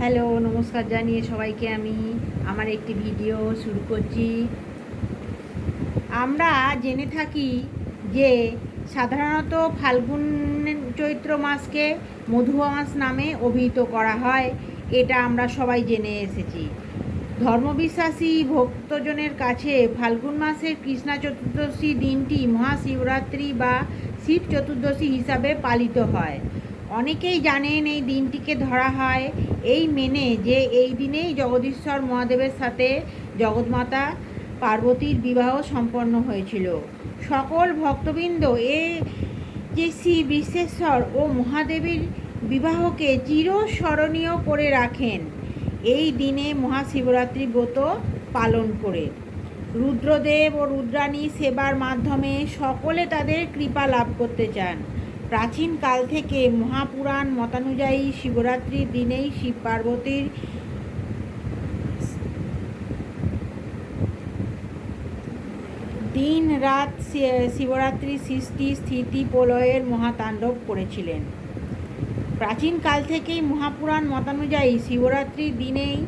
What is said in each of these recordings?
Hello, নমস্কার জানিয়ে সবাইকে আমি আমার একটি ভিডিও শুরু করছি। আমরা জেনে থাকি যে সাধারণত ফাল্গুন চৈত্র মাসকে মধুয়া মাস নামে অভিহিত করা হয়, এটা আমরা সবাই জেনে এসেছি। ধর্মবিশ্বাসী ভক্তজনের কাছে ফাল্গুন মাসের কৃষ্ণা চতুর্দশী দিনটি মহাশিবরাত্রি বা শিব চতুর্দশী হিসাবে পালিত হয়। অনেকেই জানেন এই দিনটিকে ধরা হয় এই মেনে যে এই দিনেই জগদীশ্বর মহাদেবের সাথে জগৎমাতা পার্বতীর বিবাহ সম্পন্ন হয়েছিল। সকল ভক্তবৃন্দ এ যে শ্রী বিশ্বেশ্বর ও মহাদেবীর বিবাহকে চিরস্মরণীয় করে রাখেন, এই দিনে মহাশিবরাত্রি ব্রত পালন করে। রুদ্রদেব ও রুদ্রাণী সেবার মাধ্যমে সকলে তাদের কৃপা লাভ করতে চান। প্রাচীন কাল থেকে মহাপুরাণ মতানুযায়ী শিবরাত্রির দিনেই শিব পার্বতীর দিন রাত শিবরাত্রি সৃষ্টি স্থিতি প্রলয়ের মহাতাণ্ডব করেছিলেন। প্রাচীন কাল থেকেই মহাপুরাণ মতানুযায়ী শিবরাত্রির দিনেই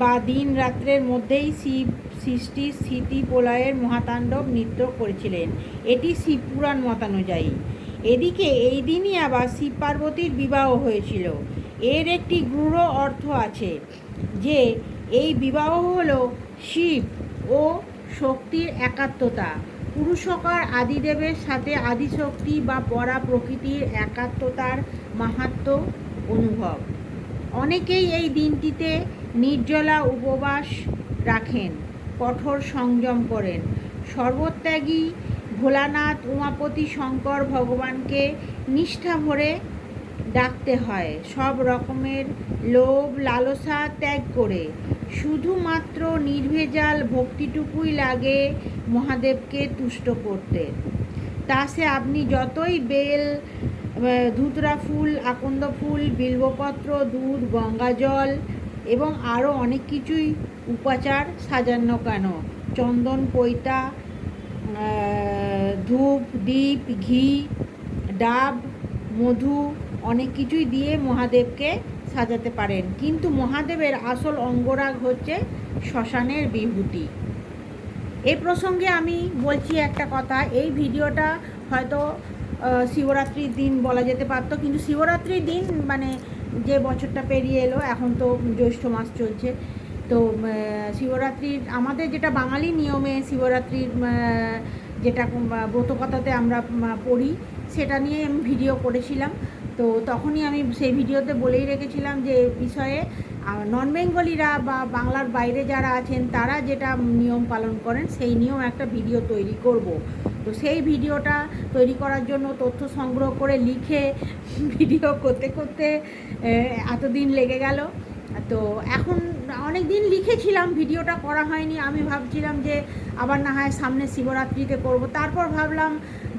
বা দিন রাত্রের মধ্যেই শিব সৃষ্টি স্থিতি প্রলয়ের মহাতাণ্ডব নৃত্য করেছিলেন। এটি শিবপুরাণ মতানুযায়ী। এদিকে এই দিনই আবার শিব পার্বতীর বিবাহ হয়েছিল। এর একটি গূঢ় অর্থ আছে যে, এই বিবাহ হল শিব ও শক্তির একাত্মতা। পুরুষকার আদিদেবের সাথে আদিশক্তি বা পরা প্রকৃতির একাত্মতার মাহাত্ম্য অনুভব। অনেকেই এই দিনটিতে নির্জলা উপবাস রাখেন, কঠোর সংযম করেন, সর্বত্যাগী ভোলানাথ উমাপতি শঙ্কর ভগবানকে নিষ্ঠা ভরে ডাকতে হয়। সব রকমের লোভ, লালসা ত্যাগ করে। শুধুমাত্র নির্ভেজাল ভক্তিটুকুই লাগে মহাদেবকে তুষ্ট করতে। তা সে আপনি যতই বেল ধুতরা ফুল, আকন্দ ফুল, বিল্বপত্র, দুধ, গঙ্গা জল এবং আরও অনেক কিছুই উপাচার সাজানো কেন? চন্দন, পৈতা ধূপ, দীপ, ঘি, ডাব, মধু অনেক কিছুই দিয়ে মহাদেবকে সাজাতে পারেন। কিন্তু মহাদেবের আসল অঙ্গরাগ হচ্ছে শ্মশানের বিভূতি। এই প্রসঙ্গে আমি বলছি একটা কথা, এই ভিডিওটা হয়তো শিবরাত্রির দিন বলা যেতে পারতো, কিন্তু শিবরাত্রির দিন মানে যে বছরটা পেরিয়ে এলো, এখন তো জ্যৈষ্ঠ মাস চলছে তো শিবরাত্রির, আমাদের যেটা বাঙালি নিয়মে শিবরাত্রির যেটা ব্রতকথাতে আমরা পড়ি, সেটা নিয়ে আমি ভিডিও করেছিলাম। তো তখনই আমি সেই ভিডিওতে বলেই রেখেছিলাম যে বিষয়ে নন বেঙ্গলিরা বা বাংলার বাইরে যারা আছেন, তারা যেটা নিয়ম পালন করেন, সেই নিয়ম একটা ভিডিও তৈরি করব। তো সেই ভিডিওটা তৈরি করার জন্য তথ্য সংগ্রহ করে লিখে ভিডিও করতে করতে এতদিন লেগে গেল। তো এখন অনেক দিন লিখেছিলাম, ভিডিওটা করা হয়নি। আমি ভাবছিলাম যে আবার না হয় সামনে শিবরাত্রিতে করব। তারপর ভাবলাম,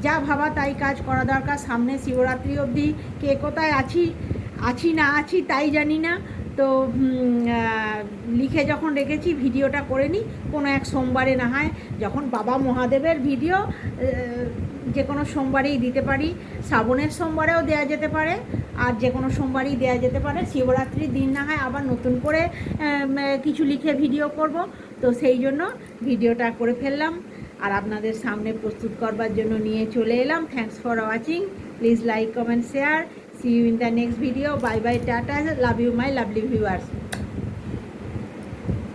যা ভাবা তাই কাজ করা দরকার। সামনে শিবরাত্রি অবধি কে কোথায় আছি আছি না আছি তাই জানি না। তো লিখে যখন রেখেছি, ভিডিওটা করে নিই। কোনো এক সোমবারে না হয় যখন বাবা মহাদেবের ভিডিও যে কোনো সোমবারেই দিতে পারি। শ্রাবণের সোমবারেও দেওয়া যেতে পারে। আর যে কোনো সোমবারই দেওয়া যেতে পারে। শিবরাত্রির দিন না হয় আবার নতুন করে কিছু লিখে ভিডিও করব। তো সেই জন্য ভিডিওটা করে ফেললাম। আর আপনাদের সামনে প্রস্তুত করবার জন্য নিয়ে চলে এলাম। Thanks for watching please like comment share see you in the next video bye bye tata love you my lovely viewers